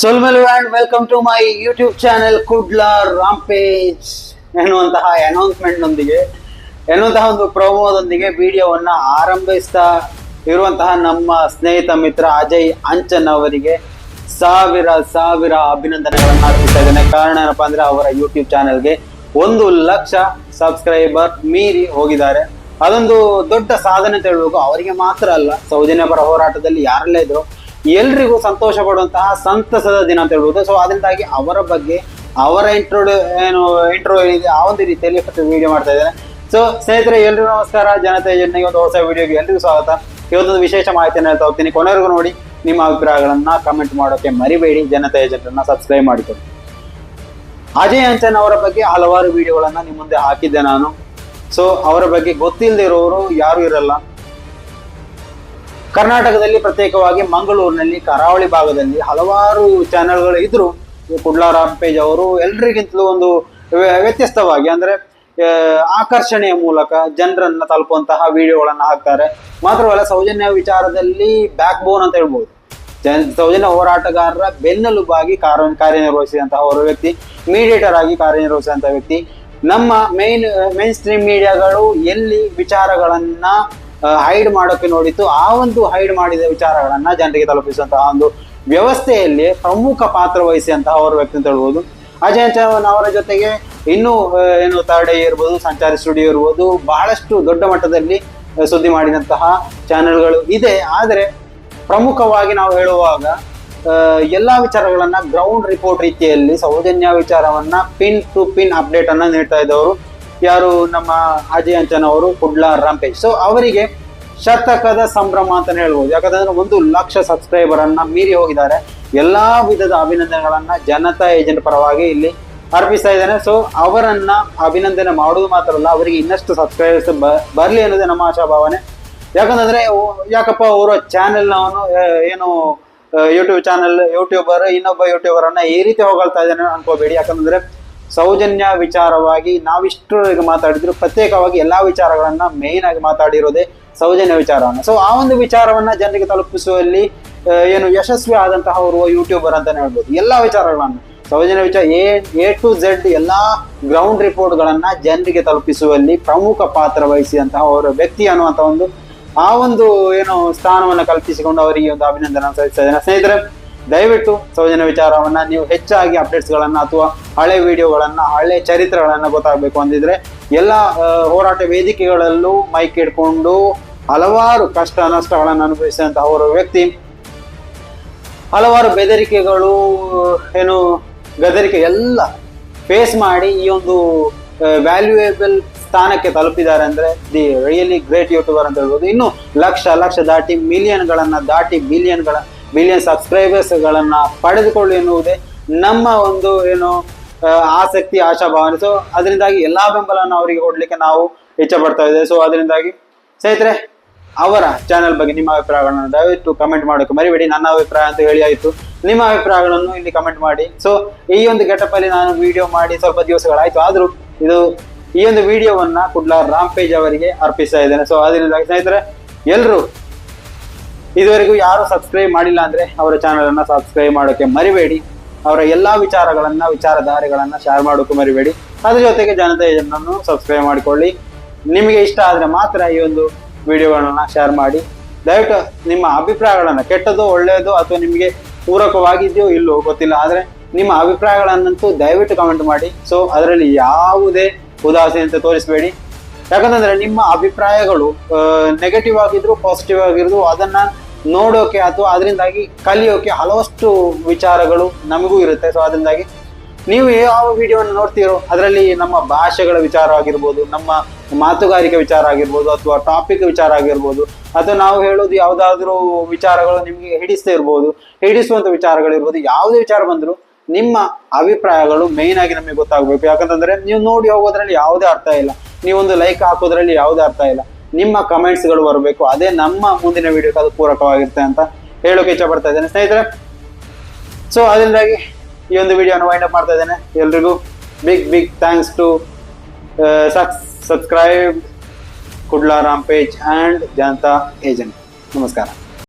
ಸೊಲ್ಮೆಲು and welcome to my YouTube channel Kudla rampage ಎನ್ನುವಂತಹ announcement ನೊಂದಿಗೆ, ಎನ್ನುವಂತಹ ಒಂದು ಪ್ರೋಮೋದೊಂದಿಗೆ ವಿಡಿಯೋವನ್ನ ಆರಂಭಿಸ್ತಾ ಇರುವಂತಹ ನಮ್ಮ ಸ್ನೇಹಿತ ಮಿತ್ರ ಅಜಯ್ ಅಂಚನ್ ಅವರಿಗೆ ಸಾವಿರ ಸಾವಿರ ಅಭಿನಂದನೆಗಳನ್ನು ಅರ್ಪಿಸ್ತಾ ಇದ್ದೇನೆ. ಕಾರಣ ಏನಪ್ಪ ಅಂದರೆ ಅವರ ಯೂಟ್ಯೂಬ್ ಚಾನೆಲ್ಗೆ ಒಂದು ಲಕ್ಷ ಸಬ್ಸ್ಕ್ರೈಬರ್ ಮೀರಿ ಹೋಗಿದ್ದಾರೆ. ಅದೊಂದು ದೊಡ್ಡ ಸಾಧನೆ ಅಂತ ಹೇಳ್ಬೇಕು. ಅವರಿಗೆ ಮಾತ್ರ ಅಲ್ಲ ಸೌಜನ್ಯ ಪರ ಹೋರಾಟದಲ್ಲಿ ಯಾರಲ್ಲೇ ಇದ್ರು ಎಲ್ರಿಗೂ ಸಂತೋಷ ಪಡುವಂತಹ ಸಂತಸದ ದಿನ ಅಂತ ಹೇಳ್ಬೋದು. ಸೊ ಅದರಿಂದಾಗಿ ಅವರ ಬಗ್ಗೆ, ಅವರ ಇಂಟ್ರೋ ಏನು ಇಂಟ್ರೋ ಏನಿದೆ ಆ ಒಂದು ರೀತಿಯಲ್ಲಿ ಇವತ್ತು ವಿಡಿಯೋ ಮಾಡ್ತಾ ಇದ್ದಾರೆ ಸೊ ಸ್ನೇಹಿತರೆ, ಎಲ್ರಿಗೂ ನಮಸ್ಕಾರ. ಜನತೆ ಜನಿಗೆ ಒಂದು ಹೊಸ ವಿಡಿಯೋಗೆ ಎಲ್ರಿಗೂ ಸ್ವಾಗತ. ಇವತ್ತೊಂದು ವಿಶೇಷ ಮಾಹಿತಿಯನ್ನು ಹೇಳ್ತಾ ಹೋಗ್ತೀನಿ. ಕೊನೆವರೆಗೂ ನೋಡಿ, ನಿಮ್ಮ ಅಭಿಪ್ರಾಯಗಳನ್ನ ಕಮೆಂಟ್ ಮಾಡೋಕೆ ಮರಿಬೇಡಿ. ಜನತೆ, ಜನರನ್ನ ಸಬ್ಸ್ಕ್ರೈಬ್ ಮಾಡಿಕೊಡಿ. ಅಜಯ್ ಅಂಚನ್ ಅವರ ಬಗ್ಗೆ ಹಲವಾರು ವಿಡಿಯೋಗಳನ್ನ ನಿಮ್ಮ ಮುಂದೆ ಹಾಕಿದ್ದೆ ನಾನು. ಸೊ ಅವರ ಬಗ್ಗೆ ಗೊತ್ತಿಲ್ಲದೆ ಇರೋರು ಯಾರು ಇರಲ್ಲ. ಕರ್ನಾಟಕದಲ್ಲಿ ಪ್ರತ್ಯೇಕವಾಗಿ ಮಂಗಳೂರಿನಲ್ಲಿ, ಕರಾವಳಿ ಭಾಗದಲ್ಲಿ ಹಲವಾರು ಚಾನೆಲ್ಗಳು ಇದ್ರು. ಕುಡ್ಲಾ ಪೇಜ್ ಅವರು ಎಲ್ರಿಗಿಂತಲೂ ಒಂದು ವ್ಯ- ವ್ಯತ್ಯಸ್ತವಾಗಿ ಅಂದ್ರೆ ಆಕರ್ಷಣೆಯ ಮೂಲಕ ಜನರನ್ನ ತಲುಪುವಂತಹ ವಿಡಿಯೋಗಳನ್ನ ಹಾಕ್ತಾರೆ. ಮಾತ್ರವಲ್ಲ, ಸೌಜನ್ಯ ವಿಚಾರದಲ್ಲಿ ಬ್ಯಾಕ್ ಬೋನ್ ಅಂತ ಹೇಳ್ಬೋದು. ಜನ, ಸೌಜನ್ಯ ಹೋರಾಟಗಾರರ ಬೆನ್ನೆಲುಬಾಗಿ ಕಾರ್ಯ, ಕಾರ್ಯನಿರ್ವಹಿಸಿದಂತಹ ಒಬ್ಬ ವ್ಯಕ್ತಿ ಮೀಡಿಯೇಟರ್ ಆಗಿ ಕಾರ್ಯನಿರ್ವಹಿಸಿದಂತಹ ವ್ಯಕ್ತಿ. ನಮ್ಮ ಮೇನ್ ಮೇನ್ ಸ್ಟ್ರೀಮ್ ಮೀಡಿಯಾಗಳು ಎಲ್ಲಿ ವಿಚಾರಗಳನ್ನ ಹೈಡ್ ಮಾಡೋಕೆ ನೋಡಿತ್ತು. ಆ ಒಂದು ಹೈಡ್ ಮಾಡಿದ ವಿಚಾರಗಳನ್ನ ಜನರಿಗೆ ತಲುಪಿಸುವಂತಹ ಒಂದು ವ್ಯವಸ್ಥೆಯಲ್ಲಿ ಪ್ರಮುಖ ಪಾತ್ರ ವಹಿಸಿದಂತಹ ಅವರು ವ್ಯಕ್ತಿ ಅಂತ ಹೇಳ್ಬೋದು. ಅಜಯ್ ಚವನ್ ಅವರ ಜೊತೆಗೆ ಇನ್ನೂ ಏನು ಥರ್ಡ್ ಇರ್ಬೋದು, ಸಂಚಾರಿ ಸ್ಟುಡಿಯೋ ಇರ್ಬೋದು, ಬಹಳಷ್ಟು ದೊಡ್ಡ ಮಟ್ಟದಲ್ಲಿ ಸುದ್ದಿ ಮಾಡಿದಂತಹ ಚಾನೆಲ್ಗಳು ಇದೆ. ಆದರೆ ಪ್ರಮುಖವಾಗಿ ನಾವು ಹೇಳುವಾಗ ಎಲ್ಲಾ ವಿಚಾರಗಳನ್ನ ಗ್ರೌಂಡ್ ರಿಪೋರ್ಟ್ ರೀತಿಯಲ್ಲಿ ಸೌಜನ್ಯ ವಿಚಾರವನ್ನ ಪಿನ್ ಟು ಪಿನ್ ಅಪ್ಡೇಟ್ ಅನ್ನ ನೀಡ್ತಾ ಇದ್ದವರು ಯಾರು ನಮ್ಮ ಅಜಯ್ ಅಂಚನ್ ಅವರು, ಕುಡ್ಲಾ ರಾಂಪೇಜ್ ಸೊ ಅವರಿಗೆ ಶತಕದ ಸಂಭ್ರಮ ಅಂತಾನೆ ಹೇಳ್ಬೋದು. ಯಾಕಂದ್ರೆ ಒಂದು ಲಕ್ಷ ಸಬ್ಸ್ಕ್ರೈಬರ್ ಅನ್ನ ಮೀರಿ ಹೋಗಿದ್ದಾರೆ. ಎಲ್ಲಾ ವಿಧದ ಅಭಿನಂದನೆಗಳನ್ನ ಜನತಾ ಏಜೆಂಟ್ ಪರವಾಗಿ ಇಲ್ಲಿ ಅರ್ಪಿಸ್ತಾ ಇದ್ದೇನೆ. ಸೊ ಅವರನ್ನ ಅಭಿನಂದನೆ ಮಾಡುವುದು ಮಾತ್ರ ಅಲ್ಲ, ಅವರಿಗೆ ಇನ್ನಷ್ಟು ಸಬ್ಸ್ಕ್ರೈಬರ್ಸ್ ಬರಲಿ ಅನ್ನೋದೇ ನಮ್ಮ ಆಶಾಭಾವನೆ ಯಾಕಂತಂದ್ರೆ ಯಾಕಪ್ಪ ಅವರ ಚಾನೆಲ್ ಅವನು ಏನು ಯೂಟ್ಯೂಬ್ ಚಾನೆಲ್ ಯೂಟ್ಯೂಬರ್ ಇನ್ನೊಬ್ಬ ಯೂಟ್ಯೂಬರ್ ಅನ್ನ ಈ ರೀತಿ ಹೊಗಳ್ತಾ ಇದ್ದಾನೆ ಅನ್ಕೋಬೇಡಿ. ಯಾಕಂತಂದ್ರೆ ಸೌಜನ್ಯ ವಿಚಾರವಾಗಿ ನಾವಿಷ್ಟು ಮಾತಾಡಿದ್ರು, ಪ್ರತ್ಯೇಕವಾಗಿ ಎಲ್ಲಾ ವಿಚಾರಗಳನ್ನ ಮೇನ್ ಆಗಿ ಮಾತಾಡಿರೋದೇ ಸೌಜನ್ಯ ವಿಚಾರವನ್ನ. ಸೊ ಆ ಒಂದು ವಿಚಾರವನ್ನ ಜನರಿಗೆ ತಲುಪಿಸುವಲ್ಲಿ ಏನು ಯಶಸ್ವಿ ಆದಂತಹ ಅವರು ಯೂಟ್ಯೂಬರ್ ಅಂತಾನೆ ಹೇಳ್ಬೋದು. ಎಲ್ಲಾ ವಿಚಾರಗಳನ್ನು. ಸೌಜನ್ಯ ವಿಚಾರ ಎ ಎ ಟು ಝೆಡ್ ಎಲ್ಲಾ ಗ್ರೌಂಡ್ ರಿಪೋರ್ಟ್ ಗಳನ್ನ ಜನರಿಗೆ ತಲುಪಿಸುವಲ್ಲಿ ಪ್ರಮುಖ ಪಾತ್ರ ವಹಿಸಿದಂತಹ ಅವರ ವ್ಯಕ್ತಿ ಅನ್ನುವಂಥ ಒಂದು, ಆ ಒಂದು, ಏನು ಸ್ಥಾನವನ್ನು ಕಲ್ಪಿಸಿಕೊಂಡು ಅವರಿಗೆ ಒಂದು ಅಭಿನಂದನೆ ಸಲ್ಲಿಸ್ತಾ ಇದ್ದೇನೆ. ಸ್ನೇಹಿತರೆ ದಯವಿಟ್ಟು ಸೌಜನ್ಯ ವಿಚಾರವನ್ನ ನೀವು ಹೆಚ್ಚಾಗಿ ಅಪ್ಡೇಟ್ಸ್ ಗಳನ್ನ ಅಥವಾ ಹಳೆ ವಿಡಿಯೋಗಳನ್ನ, ಹಳೆ ಚರಿತ್ರೆಗಳನ್ನ ಗೊತ್ತಾಗಬೇಕು ಅಂದಿದ್ರೆ ಎಲ್ಲ ಹೋರಾಟ ವೇದಿಕೆಗಳಲ್ಲೂ ಮೈಕ್ ಇಟ್ಕೊಂಡು ಹಲವಾರು ಕಷ್ಟ ನಷ್ಟಗಳನ್ನು ಅನುಭವಿಸಿದಂತಹ ಅವರ ವ್ಯಕ್ತಿ. ಹಲವಾರು ಬೆದರಿಕೆಗಳು, ಏನು, ಗದರಿಕೆ ಎಲ್ಲ ಫೇಸ್ ಮಾಡಿ ಈ ಒಂದು ವ್ಯಾಲ್ಯೂಯೇಬಲ್ ಸ್ಥಾನಕ್ಕೆ ತಲುಪಿದ್ದಾರೆ ಅಂದ್ರೆ ದಿ ರಿಯಲಿ ಗ್ರೇಟ್ ಯೂಟ್ಯೂಬರ್ ಅಂತ ಹೇಳ್ಬೋದು. ಇನ್ನು ಲಕ್ಷ ಲಕ್ಷ ದಾಟಿ ಮಿಲಿಯನ್ಗಳನ್ನ ದಾಟಿ ಬಿಲಿಯನ್ ಗಳ ಸಬ್ಸ್ಕ್ರೈಬರ್ಸ್ಗಳನ್ನು ಸಬ್ಸ್ಕ್ರೈಬರ್ಸ್ ಗಳನ್ನ ಪಡೆದುಕೊಳ್ಳಿ ಎನ್ನುವುದೇ ನಮ್ಮ ಒಂದು ಏನು ಆಸಕ್ತಿ, ಆಶಾಭಾವನೆ. ಸೊ ಅದರಿಂದಾಗಿ ಎಲ್ಲಾ ಬೆಂಬಲವನ್ನು ಅವರಿಗೆ ಕೊಡಲಿಕ್ಕೆ ನಾವು ಇಚ್ಛೆ ಪಡ್ತಾ ಇದ್ದೇವೆ. ಸೊ ಅದರಿಂದಾಗಿ ಸ್ನೇಹಿತರೆ, ಅವರ ಚಾನೆಲ್ ಬಗ್ಗೆ ನಿಮ್ಮ ಅಭಿಪ್ರಾಯಗಳನ್ನು ದಯವಿಟ್ಟು ಕಮೆಂಟ್ ಮಾಡೋಕ್ಕೆ ಮರಿಬೇಡಿ. ನನ್ನ ಅಭಿಪ್ರಾಯ ಅಂತ ಹೇಳಿ ಆಯಿತು. ನಿಮ್ಮ ಅಭಿಪ್ರಾಯಗಳನ್ನು ಇಲ್ಲಿ ಕಮೆಂಟ್ ಮಾಡಿ. ಸೊ ಈ ಒಂದು ಗೆಟಪ್ ಅಲ್ಲಿ ನಾನು ವಿಡಿಯೋ ಮಾಡಿ ಸ್ವಲ್ಪ ದಿವಸಗಳಾಯಿತು. ಆದರೂ ಇದು ಈ ಒಂದು ವಿಡಿಯೋವನ್ನ ರಾಮ್ ಪೇಜ್ ಅವರಿಗೆ ಅರ್ಪಿಸ್ತಾ ಇದ್ದೇನೆ. ಸೊ ಅದರಿಂದಾಗಿ ಸ್ನೇಹಿತರೆ ಎಲ್ಲರೂ ಇದುವರೆಗೂ ಯಾರು ಸಬ್ಸ್ಕ್ರೈಬ್ ಮಾಡಿಲ್ಲ ಅಂದ್ರೆ ಅವರ ಚಾನಲ್ ಅನ್ನ ಸಬ್ಸ್ಕ್ರೈಬ್ ಮಾಡೋಕೆ ಮರಿಬೇಡಿ. ಅವರ ಎಲ್ಲಾ ವಿಚಾರಗಳನ್ನ, ವಿಚಾರಧಾರೆಗಳನ್ನ ಶೇರ್ ಮಾಡೋಕೆ ಮರಿಬೇಡಿ. ಅದ್ರ ಜೊತೆಗೆ ಜನತಾ ಏಜೆಂಟನ್ನು ಸಬ್ಸ್ಕ್ರೈಬ್ ಮಾಡಿಕೊಳ್ಳಿ. ನಿಮಗೆ ಇಷ್ಟ ಆದ್ರೆ ಮಾತ್ರ ಈ ಒಂದು ವಿಡಿಯೋಗಳನ್ನ ಶೇರ್ ಮಾಡಿ. ದಯವಿಟ್ಟು ನಿಮ್ಮ ಅಭಿಪ್ರಾಯಗಳನ್ನ ಕೆಟ್ಟದ್ದು ಒಳ್ಳೆಯದು ಅಥವಾ ನಿಮಗೆ ಪೂರಕವಾಗಿದೆಯೋ ಇಲ್ಲೋ ಗೊತ್ತಿಲ್ಲ ಆದ್ರೆ ನಿಮ್ಮ ಅಭಿಪ್ರಾಯಗಳನ್ನಂತೂ ದಯವಿಟ್ಟು ಕಮೆಂಟ್ ಮಾಡಿ. ಸೊ ಅದರಲ್ಲಿ ಯಾವುದೇ ಉದಾಸೀನತೆ ತೋರಿಸಬೇಡಿ. ಯಾಕಂತಂದ್ರೆ ನಿಮ್ಮ ಅಭಿಪ್ರಾಯಗಳು ನೆಗೆಟಿವ್ ಆಗಿದ್ರು ಪಾಸಿಟಿವ್ ಆಗಿರೋದು, ಅದನ್ನ ನೋಡೋಕೆ ಅಥವಾ ಅದರಿಂದಾಗಿ ಕಲಿಯೋಕೆ ಹಲವಷ್ಟು ವಿಚಾರಗಳು ನಮಗೂ ಇರುತ್ತೆ. ಸೊ ಅದರಿಂದಾಗಿ ನೀವು ಯಾವ ವಿಡಿಯೋವನ್ನು ನೋಡ್ತೀರೋ ಅದರಲ್ಲಿ ನಮ್ಮ ಭಾಷೆಗಳ ವಿಚಾರ ಆಗಿರ್ಬೋದು, ನಮ್ಮ ಮಾತುಗಾರಿಕೆ ವಿಚಾರ ಆಗಿರ್ಬೋದು ಅಥವಾ ಟಾಪಿಕ್ ವಿಚಾರ ಆಗಿರ್ಬೋದು, ಅಥವಾ ನಾವು ಹೇಳೋದು ಯಾವುದಾದ್ರೂ ವಿಚಾರಗಳು ನಿಮಗೆ ಹಿಡಿಸ್ತಾ ಇರ್ಬೋದು, ಹಿಡಿಸುವಂಥ ವಿಚಾರಗಳಿರ್ಬೋದು ಯಾವುದೇ ವಿಚಾರ ಬಂದರೂ ನಿಮ್ಮ ಅಭಿಪ್ರಾಯಗಳು ಮೇಯ್ನ್ ಆಗಿ ನಮಗೆ ಗೊತ್ತಾಗಬೇಕು. ಯಾಕಂತಂದ್ರೆ ನೀವು ನೋಡಿ ಹೋಗೋದ್ರಲ್ಲಿ ಯಾವುದೇ ಅರ್ಥ ಇಲ್ಲ. ನೀವೊಂದು ಲೈಕ್ ಹಾಕೋದ್ರಲ್ಲಿ ಯಾವುದೇ ಅರ್ಥ ಇಲ್ಲ. ನಿಮ್ಮ ಕಮೆಂಟ್ಸ್ಗಳು ಬರಬೇಕು. ಅದೇ ನಮ್ಮ ಮುಂದಿನ ವಿಡಿಯೋಕ್ಕೆ ಅದು ಪೂರಕವಾಗಿರುತ್ತೆ ಅಂತ ಹೇಳೋಕೆ ಇಚ್ಛೆ ಪಡ್ತಾ ಇದ್ದೇನೆ. ಸ್ನೇಹಿತರೆ ಸೊ ಅದರಿಂದಾಗಿ ಈ ಒಂದು ವಿಡಿಯೋನ ವೈಂಡ್ ಅಪ್ ಮಾಡ್ತಾ ಇದ್ದೇನೆ. ಎಲ್ರಿಗೂ big big thanks to subscribe Kudla rampage and Janata agent ನಮಸ್ಕಾರ.